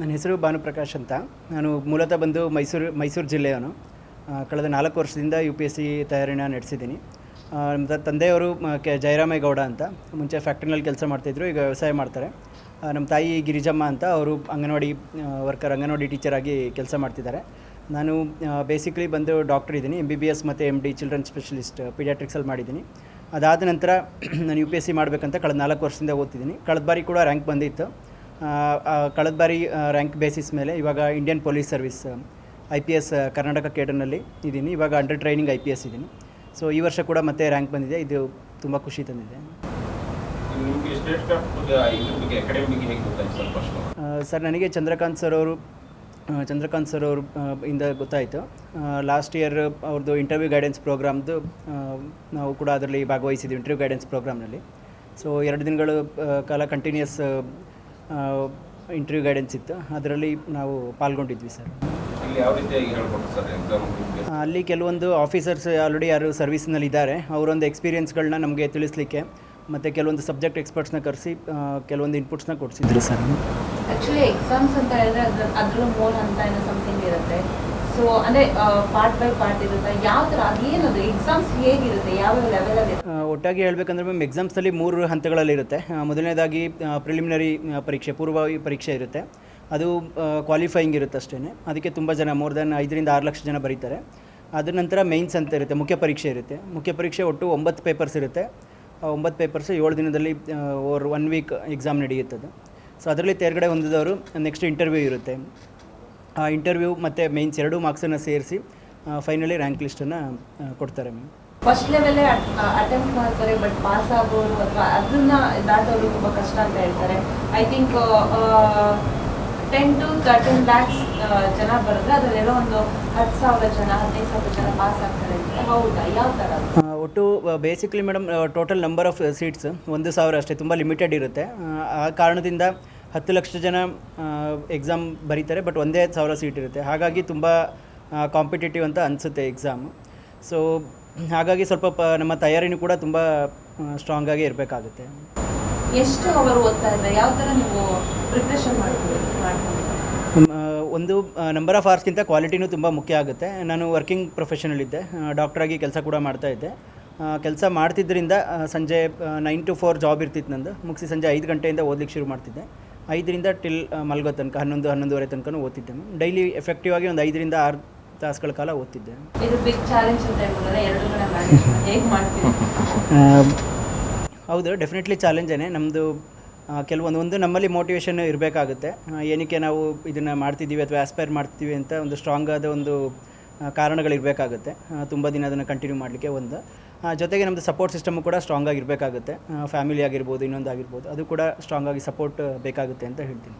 ನನ್ನ ಹೆಸರು ಭಾನುಪ್ರಕಾಶ್ ಅಂತ. ನಾನು ಮೂಲತಃ ಬಂದು ಮೈಸೂರು ಮೈಸೂರು ಜಿಲ್ಲೆಯವನು. ಕಳೆದ ನಾಲ್ಕು ವರ್ಷದಿಂದ ಯು ಪಿ ಎಸ್ ಸಿ ತಯಾರಿನ ನಡೆಸಿದ್ದೀನಿ. ನಮ್ಮ ತಂದೆಯವರು ಕೆ, ಜಯರಾಮೇಗೌಡ ಅಂತ. ಮುಂಚೆ ಫ್ಯಾಕ್ಟ್ರಿನಲ್ಲಿ ಕೆಲಸ ಮಾಡ್ತಿದ್ರು, ಈಗ ವ್ಯವಸಾಯ ಮಾಡ್ತಾರೆ. ನಮ್ಮ ತಾಯಿ ಗಿರಿಜಮ್ಮ ಅಂತ, ಅವರು ಅಂಗನವಾಡಿ ವರ್ಕರ್, ಅಂಗನವಾಡಿ ಟೀಚರ್ ಆಗಿ ಕೆಲಸ ಮಾಡ್ತಿದ್ದಾರೆ. ನಾನು ಬೇಸಿಕಲಿ ಬಂದು ಡಾಕ್ಟರ್ ಇದ್ದೀನಿ. ಎಂ ಬಿ ಬಿ ಎಸ್ ಮತ್ತು ಎಂ ಡಿ ಚಿಲ್ಡ್ರನ್ ಸ್ಪೆಷಲಿಸ್ಟ್ ಪೀಡಿಯಾಟ್ರಿಕ್ಸಲ್ಲಿ ಮಾಡಿದ್ದೀನಿ. ಅದಾದ ನಂತರ ನಾನು ಯು ಪಿ ಎಸ್ ಸಿ ಮಾಡಬೇಕಂತ ಕಳೆದ ನಾಲ್ಕು ವರ್ಷದಿಂದ ಓದ್ತಿದ್ದೀನಿ. ಕಳೆದ ಬಾರಿ ಕೂಡ ರ್ಯಾಂಕ್ ಬಂದಿತ್ತು. ಕಳೆದ ಬಾರಿ ರ್ಯಾಂಕ್ ಬೇಸಿಸ್ ಮೇಲೆ ಇವಾಗ Indian police service I P S Karnataka ಕೇಡರ್ನಲ್ಲಿ ಇದ್ದೀನಿ. ಇವಾಗ under training I P S ಇದ್ದೀನಿ. ಸೊ ಈ ವರ್ಷ ಕೂಡ ಮತ್ತೆ ರ್ಯಾಂಕ್ ಬಂದಿದೆ. ಇದು ತುಂಬ ಖುಷಿ ತಂದಿದೆ. ಸರ್ ನನಗೆ ಚಂದ್ರಕಾಂತ್ ಸರ್ ಅವರು ಚಂದ್ರಕಾಂತ್ ಸರ್ ಅವರು ಇಂದ ಗೊತ್ತಾಯಿತು. ಲಾಸ್ಟ್ ಇಯರ್ ಅವ್ರದ್ದು ಇಂಟರ್ವ್ಯೂ ಗೈಡೆನ್ಸ್ ಪ್ರೋಗ್ರಾಮ್ದು ನಾವು ಕೂಡ ಅದರಲ್ಲಿ ಭಾಗವಹಿಸಿದ್ವಿ ಇಂಟರ್ವ್ಯೂ ಗೈಡೆನ್ಸ್ ಪ್ರೋಗ್ರಾಮ್ನಲ್ಲಿ ಸೊ ಎರಡು ದಿನಗಳು ಕಾಲ ಕಂಟಿನ್ಯೂಸ್ ಇಂಟರ್ವ್ಯೂ ಗೈಡೆನ್ಸ್ ಇತ್ತು. ಅದರಲ್ಲಿ ನಾವು ಪಾಲ್ಗೊಂಡಿದ್ವಿ ಸರ್. ಇಲ್ಲಿ ಯಾವ ರೀತಿಯಾಗಿ ಹೇಳ್ಕೊಡ್ತಾರೆ ಸರ್ ಅಲ್ಲಿ ಕೆಲವೊಂದು ಆಫೀಸರ್ಸ್ ಆಲ್ರೆಡಿ ಯಾರು ಸರ್ವಿಸ್ನಲ್ಲಿ ಇದ್ದಾರೆ ಅವರೊಂದು ಎಕ್ಸ್ಪೀರಿಯನ್ಸ್ಗಳನ್ನ ನಮಗೆ ತಿಳಿಸ್ಲಿಕ್ಕೆ ಮತ್ತು ಕೆಲವೊಂದು ಸಬ್ಜೆಕ್ಟ್ ಎಕ್ಸ್ಪರ್ಟ್ಸ್ನ ಕರೆಸಿ ಕೆಲವೊಂದು ಇನ್ಪುಟ್ಸ್ನ ಕೊಡಿಸಿದ್ರು ಸರ್. ಆ್ಯಕ್ಚುಲಿ ಎಕ್ಸಾಮ್ಸ್ ಅಂತ ಹೇಳಿದ್ರೆ ಅದ್ರ ಅದ್ರ ಅಂತ ಏನೋ ಸಮಥಿಂಗ್ ಇರುತ್ತೆ. ಸೊ ಅಂದ್ರೆ ಪಾರ್ಟ್ ಬೈ ಪಾರ್ಟ್ ಇರುತ್ತೆ. ಯಾವ ಥರ ಅದೇನದು ಎಕ್ಸಾಮ್ಸ್ ಹೇಗಿರುತ್ತೆ, ಯಾವ ಲೆವೆಲಲ್ಲಿ ಒಟ್ಟಾಗಿ ಹೇಳ್ಬೇಕಂದ್ರೆ ಮ್ಯಾಮ್ ಎಕ್ಸಾಮ್ಸಲ್ಲಿ ಮೂರು ಹಂತಗಳಲ್ಲಿ ಇರುತ್ತೆ. ಮೊದಲನೇದಾಗಿ ಪ್ರಿಲಿಮಿನರಿ ಪರೀಕ್ಷೆ ಪೂರ್ವ ಪರೀಕ್ಷೆ ಇರುತ್ತೆ. ಅದು ಕ್ವಾಲಿಫೈಯಿಂಗ್ ಇರುತ್ತೆ ಅಷ್ಟೇ ಅದಕ್ಕೆ ತುಂಬ ಜನ ಮೋರ್ ದೆನ್ ಐದರಿಂದ ಆರು ಲಕ್ಷ ಜನ ಬರೀತಾರೆ. ಅದ್ರ ನಂತರ ಮೇನ್ಸ್ ಅಂತ ಇರುತ್ತೆ, ಮುಖ್ಯ ಪರೀಕ್ಷೆ ಇರುತ್ತೆ. ಮುಖ್ಯ ಪರೀಕ್ಷೆ ಒಟ್ಟು ಒಂಬತ್ತು ಪೇಪರ್ಸ್ ಇರುತ್ತೆ. ಒಂಬತ್ತು ಪೇಪರ್ಸ್ ಏಳು ದಿನದಲ್ಲಿ ಓರ್ ಒನ್ ವೀಕ್ ಎಕ್ಸಾಮ್ ನಡೆಯುತ್ತದೆ. ಸೊ ಅದರಲ್ಲಿ ತೇರ್ಗಡೆ ಹೊಂದಿದವರು ನೆಕ್ಸ್ಟ್ ಇಂಟರ್ವ್ಯೂ ಇರುತ್ತೆ. ಇಂಟರ್ವ್ಯೂ ಮತ್ತು ಮೇನ್ಸ್ ಎರಡೂ ಮಾರ್ಕ್ಸನ್ನು ಸೇರಿಸಿ ಫೈನಲಿ ರ್ಯಾಂಕ್ ಲಿಸ್ಟನ್ನು ಕೊಡ್ತಾರೆ ಮ್ಯಾಮ್ ಫಸ್ಟ್ ಲೆವೆಲ್ಲೇ ಅಟೆಂಪ್ಟ್ ಮಾಡ್ತಾರೆ ಬಟ್ ಪಾಸ್ ಆಗೋರು ಅಥವಾ ಅದನ್ನ ದಾಟೋರು ತುಂಬ ಕಷ್ಟ ಅಂತ ಹೇಳ್ತಾರೆ. I think ten to thirteen lakhs ಜನ ಬರೆದ್ರೆ ಅದರಲ್ಲೆಲ್ಲೋ ಒಂದು ಹತ್ತು ಸಾವಿರ ಜನ ಹದಿನೈದು ಸಾವಿರ ಜನ ಪಾಸ್ ಆಗ್ತಾರೆ ಹೌದಾ? ಯಾವ ಥರ ಒಟ್ಟು basically madam total number of seats ಒಂದು ಸಾವಿರ ಅಷ್ಟೇ ತುಂಬ ಲಿಮಿಟೆಡ್ ಇರುತ್ತೆ. ಆ ಕಾರಣದಿಂದ ಹತ್ತು ಲಕ್ಷ ಜನ ಎಕ್ಸಾಮ್ ಬರೀತಾರೆ ಬಟ್ ಒಂದೇ ಸಾವಿರ ಸೀಟ್ ಇರುತ್ತೆ. ಹಾಗಾಗಿ ತುಂಬ ಕಾಂಪಿಟೇಟಿವ್ ಅಂತ ಅನಿಸುತ್ತೆ ಎಕ್ಸಾಮ್ ಸೊ ಹಾಗಾಗಿ ಸ್ವಲ್ಪ ಪ ನಮ್ಮ ತಯಾರಿನೂ ಕೂಡ ತುಂಬ ಸ್ಟ್ರಾಂಗಾಗಿ ಇರಬೇಕಾಗುತ್ತೆ. ಎಷ್ಟು ಅವರು ಓದ್ತಾ ಇದ್ದಾರೆ? ಯಾವ ಥರ ನೀವು ಪ್ರಿಪ್ರೇಷನ್ ಒಂದು ನಂಬರ್ ಆಫ್ ಅವರ್ಸ್ಗಿಂತ ಕ್ವಾಲಿಟಿನೂ ತುಂಬ ಮುಖ್ಯ ಆಗುತ್ತೆ. ನಾನು ವರ್ಕಿಂಗ್ ಪ್ರೊಫೆಷನಲ್ ಇದ್ದೆ. ಡಾಕ್ಟ್ರಾಗಿ ಕೆಲಸ ಕೂಡ ಮಾಡ್ತಾ ಇದ್ದೆ. ಕೆಲಸ ಮಾಡ್ತಿದ್ದರಿಂದ ಸಂಜೆ ನೈನ್ ಟು ಫೋರ್ ಜಾಬ್ ಇರ್ತಿತ್ತು ನಂದು. ಮುಗಿಸಿ ಸಂಜೆ ಐದು ಗಂಟೆಯಿಂದ ಓದ್ಲಿಕ್ಕೆ ಶುರು ಮಾಡ್ತಿದ್ದೆ. ಐದರಿಂದ ಟಿಲ್ ಮಲ್ಗೋ ತನಕ ಹನ್ನೊಂದು ಹನ್ನೊಂದುವರೆ ತನಕ ಓದ್ತಿದ್ದೆ ಡೈಲಿ ಎಫೆಕ್ಟಿವ್ ಆಗಿ ಒಂದು ಐದರಿಂದ ಆರು ತಾಸುಗಳ ಕಾಲ ಓದ್ತಿದ್ದೆ. ಚಾಲೆಂಜ್ ಹೌದು ಡೆಫಿನೆಟ್ಲಿ ಚಾಲೆಂಜೇನೆ ನಮ್ಮದು ಕೆಲವೊಂದು ಒಂದು ನಮ್ಮಲ್ಲಿ ಮೋಟಿವೇಶನ್ ಇರಬೇಕಾಗುತ್ತೆ. ಏನಕ್ಕೆ ನಾವು ಇದನ್ನು ಮಾಡ್ತಿದ್ದೀವಿ ಅಥವಾ ಆಸ್ಪೈರ್ ಮಾಡ್ತೀವಿ ಅಂತ ಒಂದು ಸ್ಟ್ರಾಂಗ್ ಆದ ಒಂದು ಕಾರಣಗಳಿರಬೇಕಾಗುತ್ತೆ. ತುಂಬ ದಿನ ಅದನ್ನು ಕಂಟಿನ್ಯೂ ಮಾಡಲಿಕ್ಕೆ ಒಂದು. ಜೊತೆಗೆ ನಮ್ಮದು ಸಪೋರ್ಟ್ ಸಿಸ್ಟಮು ಕೂಡ ಸ್ಟ್ರಾಂಗ್ ಆಗಿರಬೇಕಾಗುತ್ತೆ. ಫ್ಯಾಮಿಲಿ ಆಗಿರ್ಬೋದು ಇನ್ನೊಂದು ಆಗಿರ್ಬೋದು ಅದು ಕೂಡ ಸ್ಟ್ರಾಂಗ್ ಆಗಿ ಸಪೋರ್ಟ್ ಬೇಕಾಗುತ್ತೆ ಅಂತ ಹೇಳ್ತೀನಿ.